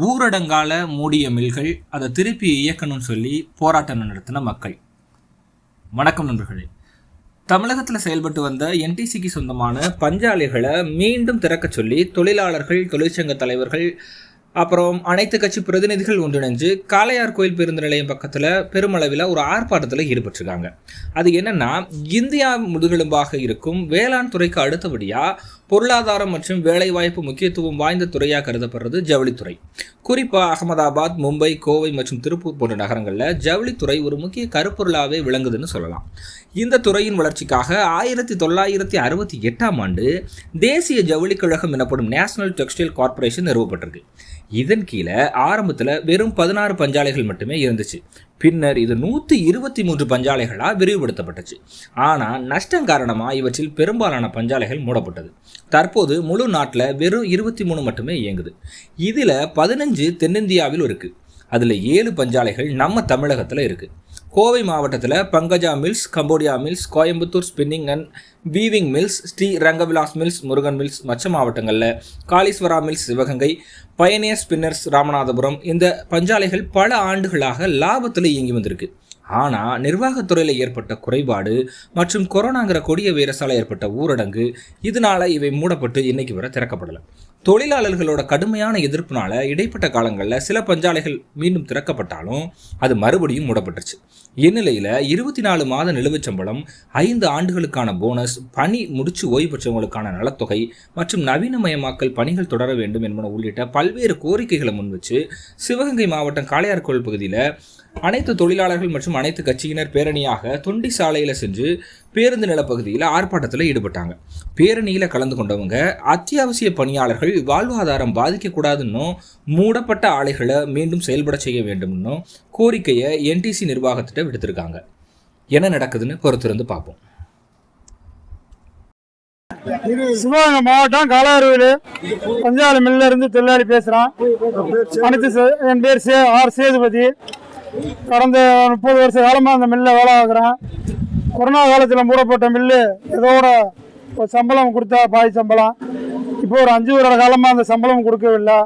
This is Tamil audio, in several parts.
ஊரடங்கால மூடிய மில்கள் அதை திருப்பி இயக்கணும்னு சொல்லி போராட்டம் நடத்தின மக்கள். வணக்கம் நண்பர்களே. தமிழகத்தில் செயல்பட்டு வந்த என்டிசிக்கு சொந்தமான பஞ்சாலைகளை மீண்டும் திறக்கச் சொல்லி தொழிலாளர்கள் தொழிற்சங்க தலைவர்கள் அப்புறம் அனைத்து கட்சி பிரதிநிதிகள் ஒன்றிணைஞ்சு காளையார் கோயில் பேருந்து நிலையம் பக்கத்தில் பெருமளவில் ஒரு ஆர்ப்பாட்டத்தில் ஈடுபட்டிருக்காங்க. அது என்னென்னா இந்தியா முதுகெலும்பாக இருக்கும் வேளாண் துறைக்கு அடுத்தபடியாக பொருளாதாரம் மற்றும் வேலைவாய்ப்பு முக்கியத்துவம் வாய்ந்த துறையாக கருதப்படுறது ஜவுளித்துறை. குறிப்பாக அகமதாபாத் மும்பை கோவை மற்றும் திருப்பூர் போன்ற நகரங்களில் ஜவுளித்துறை ஒரு முக்கிய கருப்பொருளாகவே விளங்குதுன்னு சொல்லலாம். இந்த துறையின் வளர்ச்சிக்காக ஆயிரத்தி தொள்ளாயிரத்தி அறுபத்தி எட்டாம் ஆண்டு தேசிய ஜவுளிக் கழகம் எனப்படும் நேஷனல் டெக்ஸ்டைல் கார்ப்பரேஷன் நிறுவப்பட்டிருக்கு. இதன் கீழே ஆரம்பத்தில் வெறும் பதினாறு பஞ்சாலைகள் மட்டுமே இருந்துச்சு. பின்னர் இது நூற்றி இருபத்தி மூன்று பஞ்சாலைகளாக விரிவுபடுத்தப்பட்டுச்சு. ஆனால் நஷ்டம் காரணமாக இவற்றில் பெரும்பாலான பஞ்சாலைகள் மூடப்பட்டது. தற்போது முழு நாட்டில் வெறும் இருபத்தி மூணு மட்டுமே இயங்குது. இதில் பதினஞ்சு தென்னிந்தியாவில் இருக்குது அதில் ஏழு பஞ்சாலைகள் நம்ம தமிழகத்தில் இருக்குது கோவை மாவட்டத்தில் Pankaja mills Cambodia mills Coimbatore spinning and weaving mills Sri Rangavilas mills Murugan mills மற்ற மாவட்டங்களில் Kaleeswara mills Sivaganga pioneer spinners Ramanathapuram இந்த பஞ்சாலைகள் பல ஆண்டுகளாக லாபத்தில் இயங்கி வந்திருக்கு. ஆனால் நிர்வாகத்துறையில் ஏற்பட்ட குறைபாடு மற்றும் கொரோனாங்கிற கொடிய வைரஸால் ஏற்பட்ட ஊரடங்கு இதனால் இவை மூடப்பட்டு இன்னைக்கு வரை திறக்கப்படலை. தொழிலாளர்களோட கடுமையான எதிர்ப்புனால இடைப்பட்ட காலங்களில் சில பஞ்சாலைகள் மீண்டும் திறக்கப்பட்டாலும் அது மறுபடியும் மூடப்பட்டுருச்சு. இந்நிலையில் இருபத்தி நாலு மாத நிலுவைச் சம்பளம் ஐந்து ஆண்டுகளுக்கான போனஸ் பணி முடிச்சு ஓய்வு பெற்றவங்களுக்கான நலத்தொகை மற்றும் நவீனமயமாக்கல் பணிகள் தொடர வேண்டும் என்பன உள்ளிட்ட பல்வேறு கோரிக்கைகளை முன்வச்சு சிவகங்கை மாவட்டம் காளையார்கோவில் பகுதியில் அனைத்து தொழிலாளர்கள் மற்றும் அனைத்து கட்சியினர் பேரணியாக தொண்டி சாலையில் சென்று பேருந்து நிலப்பகுதியில் ஆர்ப்பாட்டத்தில் ஈடுபட்டாங்க. பேரணியில் கலந்து கொண்டவங்க அத்தியாவசிய பணியாளர்கள் வாழ்வாதாரம் பாதிக்கக்கூடாதுன்னும் மூடப்பட்ட ஆலைகளை மீண்டும் செயல்பட செய்ய வேண்டும்னும் கோரிக்கையை என்டிசி நிர்வாகத்திட்ட விடுத்திருக்காங்க. என்ன நடக்குதுன்னு பொறுத்திருந்து பார்ப்போம். சிவகங்கை மாவட்டம் காலாறுவில் பஞ்சாலை மில்ல இருந்து தொழிலாளி பேசுகிறான் அனைத்து என் பேர் சே ஆர் சேதுபதி. கடந்த முப்பது வருஷ காலமாக அந்த மில்ல வேலை ஆகுறேன் கொரோனா காலத்தில் மூடப்பட்ட மில்லு இதோட ஒரு சம்பளம் கொடுத்தா பாய் சம்பளம். இப்போ ஒரு அஞ்சு வருட காலமாக அந்த சம்பளம் கொடுக்கவில்லை.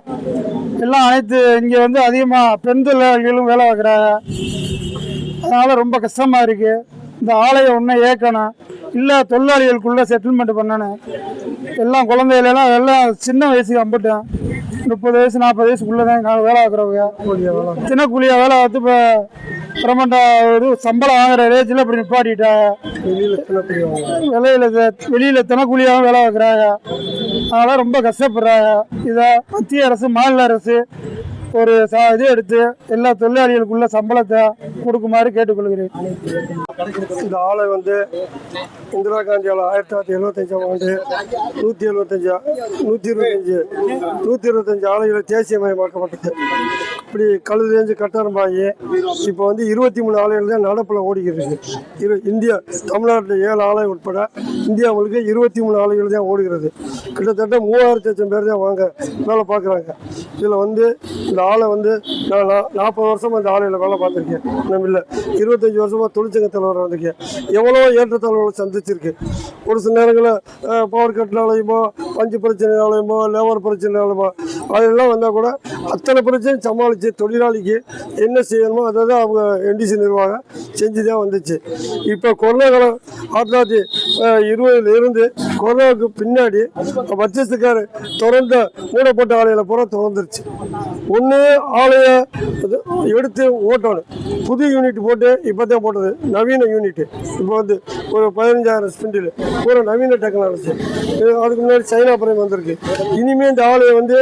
எல்லாம் அனைத்து இங்கே வந்து அதிகமாக பெண் தொழிலாளிகளும் வேலை பார்க்குறாங்க. அதனால் ரொம்ப கஷ்டமாக இருக்குது இந்த ஆலையை ஒன்றும் ஏற்கணும் இல்லை தொழிலாளிகளுக்குள்ளே செட்டில்மெண்ட் பண்ணணும். எல்லாம் குழந்தைகளெல்லாம் எல்லாம் சின்ன வயசுக்கு அம்பிட்டேன். முப்பது வயசு நாற்பது வயசுக்குள்ளே தான் நாங்கள் வேலை பார்க்குறவங்க. சின்ன கூலியாக வேலை பார்த்து இப்போ பிரமண்டா ஒரு சம்பளம் வாங்குற ரேஞ்சில் இப்படி நிப்பாட்டிட்டாங்க வெளியில் வெளியில் தினக்கூலியாகவும் வேலை பார்க்குறாங்க? அதனால் ரொம்ப கஷ்டப்படுறாங்க. இதை மத்திய அரசு மாநில அரசு ஒரு இது எடுத்து எல்லா தொழிலாளிகளுக்குள்ள சம்பளத்தை கொடுக்குமாறு கேட்டுக்கொள்கிறேன். இந்த ஆலை வந்து இந்திரா காந்தி ஆலை ஆயிரத்தி தொள்ளாயிரத்தி எழுபத்தஞ்சாம் ஆண்டு நூற்றி எழுபத்தஞ்சா நூற்றி இருபத்தஞ்சு நூற்றி இருபத்தஞ்சு ஆலைகளை தேசியமயமாக்கப்பட்டது. இப்படி கழுதேஞ்சு கட்டணமாகி இப்போ வந்து இருபத்தி மூணு ஆலைகள் தான் நடப்பில் ஓடிக்கிட்டு இருக்கு. இரு இந்தியா தமிழ்நாட்டில் ஏழு ஆலை உட்பட இந்தியா முழுக்க இருபத்தி மூணு ஆலைகள் தான் ஓடுகிறது. கிட்டத்தட்ட மூவாயிரத்தி லட்சம் பேர் தான் வாங்க வேலை பார்க்குறாங்க. இதில் வந்து இந்த ஆலை வந்து நான் நாற்பது வருஷமாக இந்த ஆலையில் வேலை பார்த்துருக்கேன். நம்ம இல்லை. இருபத்தஞ்சி வருஷமாக தொழிற்சங்க தலைவராக வந்திருக்கேன் எவ்வளோ ஏற்றத்தாழ்வுகளை சந்திச்சிருக்கு. ஒரு சில நேரங்களில் பவர் கட்னாலையுமோ பஞ்சு பிரச்சனையாலையுமோ லேபர் பிரச்சனையாலுமோ அதெல்லாம் வந்தால் கூட அத்தனை பிரச்சனையும் சமாளித்து தொழிலாளிக்கு என்ன செய்யணுமோ அதை தான் அவங்க என்டிசி நிர்வாகம் செஞ்சு தான் வந்துச்சு. இப்போ கொரோனா காலம் ஆயிரத்தி தொள்ளாயிரத்தி இருபதுலேருந்து கொரோனாவுக்கு பின்னாடி பட்சத்துக்காரு திறந்த மூடப்பட்ட ஆலையில் பூரா திறந்துருச்சு. ஒன்று ஆலையை எடுத்து ஓட்டணும். புது யூனிட் போட்டு இப்போ தான் போட்டது. நவீன யூனிட் இப்போ வந்து ஒரு பதினஞ்சாயிரம் ஸ்பிண்டில் பூரா நவீன டெக்னாலஜி அதுக்கு முன்னாடி சைனா பிரேம் வந்திருக்கு. இனிமேல் இந்த ஆலையை வந்து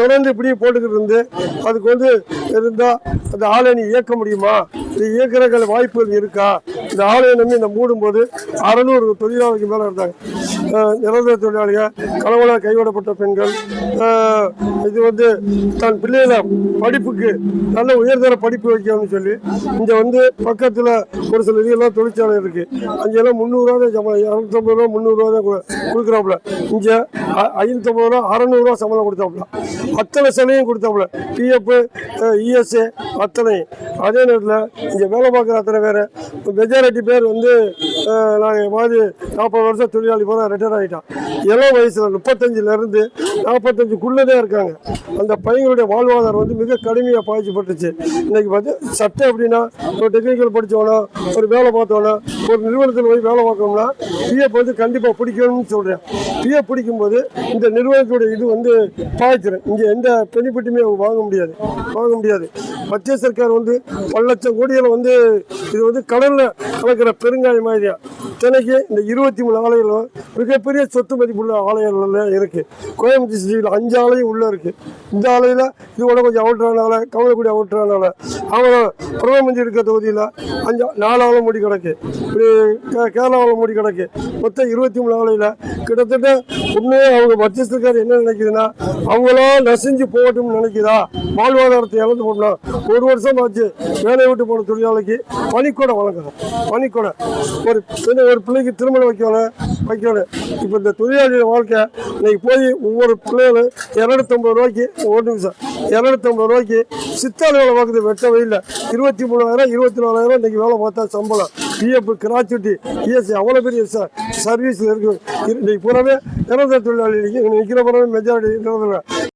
தொடர்ந்து இப்படியே போட்டுக்கிட்டு இருந்து அதுக்கு வந்து இருந்தால் அந்த ஆலையை நீ இயக்க முடியுமா? இது வாய்ப்புகள் இருக்கா? இந்த ஆலயம் நம்பி இந்த மூடும்போது அறநூறு தொழிலாளிக்கு மேலே இருந்தாங்க. நிரந்தர தொழிலாளிகள் கணவனால் கைவிடப்பட்ட பெண்கள் இது வந்து தன் பிள்ளைகளை படிப்புக்கு நல்ல உயர்தர படிப்பு வைக்கணும்னு சொல்லி இங்கே வந்து பக்கத்தில் ஒரு சில இதெல்லாம் தொழிற்சாலை இருக்குது அங்கெல்லாம் முந்நூறுரூவா தான் சம்பளம் இரநூத்தம்பது ரூபா முந்நூறுரூவா தான் கொடுக்குறாப்புல. இங்கே ஐநூற்றம்பது ரூபா அறநூறுவா சம்பளம் கொடுத்தாப்புல. அத்தனை சிலையும் கொடுத்தாப்புல. பிஎஃப் இஎஸ்ஏ அத்தனை அதே நேரத்தில் இங்கே வேலை பார்க்குற அத்தனை பேர் மெஜாரிட்டி பேர் வந்து நாங்கள் மாதிரி நாற்பது வருஷம் தொழிலாளி போனால் ரிட்டையர் ஆகிட்டான் இளம் வயசில் முப்பத்தஞ்சிலேருந்து நாற்பத்தஞ்சுக்குள்ளே இருக்காங்க. அந்த பையங்களுடைய வாழ்வாதாரம் வந்து மிக கடுமையாக பாதிக்கப்பட்டுச்சு. இன்றைக்கி வந்து சட்டம் எப்படின்னா ஒரு டெக்னிக்கல் படித்தோன்னா ஒரு வேலை பார்த்தோன்னா ஒரு நிறுவனத்தில் போய் வேலை பார்க்கணும்னா பிஎஃப் வந்து கண்டிப்பாக பிடிக்கணும்னு சொல்கிறேன் பிஎஃப் பிடிக்கும்போது இந்த நிறுவனத்துடைய இது வந்து பாய்ச்சிடும் இங்கே எந்த பெனிஃபிட்டுமே வாங்க முடியாது. வாங்க முடியாது. மத்திய சர்க்கார் வந்து பல லட்சம் கோடிகளை வந்து இது வந்து கடலில் கலக்கிற பெருங்காயம் ஆலயம் தினைக்கு இந்த இருபத்தி மூணு ஆலயங்களும் மிகப்பெரிய சொத்து மதிப்புள்ள ஆலைகள் இருக்குது கோயம்புத்தூர் சிட்டியில் அஞ்சு ஆலையும் உள்ளே இருக்குது இந்த ஆலையில் இது உடம்பு கொஞ்சம் அவுட்ரானால கவலைக்குடி அவுட்ரானால அவங்க பிரதம மந்திரி இருக்க தொகுதியில் அஞ்சு நாலு ஆலை மூடி கிடக்கு. இப்படி கே- கேரளாவில் மூடி கிடக்கு. மொத்தம் இருபத்தி மூணு ஆலையில் கிட்டத்தட்ட உண்மையே அவங்க மத்திய சர்க்கார் என்ன நினைக்குதுன்னா அவங்களா நசிஞ்சு போகட்டும்னு நினைக்குதா? வாழ்வாதாரத்தை இழந்து போடணும் ஒரு வருஷம் ஆச்சு வேலையை விட்டு போன தொழிலாளிக்கு பணிக்கூடை வழங்கணும். பனிக்கூடை ஒரு சின்ன ஒரு பிள்ளைக்கு திருமணம் வைக்கணும் வைக்கணும். இப்போ இந்த தொழிலாளியோட வாழ்க்கை இன்னைக்கு போய் ஒவ்வொரு பிள்ளைகளும் இரநூத்தம்பது ரூபாய்க்கு ஒரு நிமிஷம். இரநூத்தம்பது ரூபாய்க்கு சித்தாள் வேலை பார்க்குது வெட்ட வெயில் இருபத்தி மூணாயிரம் இருபத்தி நாலாயிரம் இன்னைக்கு வேலை பார்த்தா சம்பளம். பிஎஃப் கிராச்சுட்டி இஎஸ்சி அவ்வளோ பெரிய ச சர்வீஸில் இருக்கு இன்னைக்கு பூராவே இறந்த தொழிலாளி நிற்கிற பூராவே மெஜாரிட்டி நிரந்தர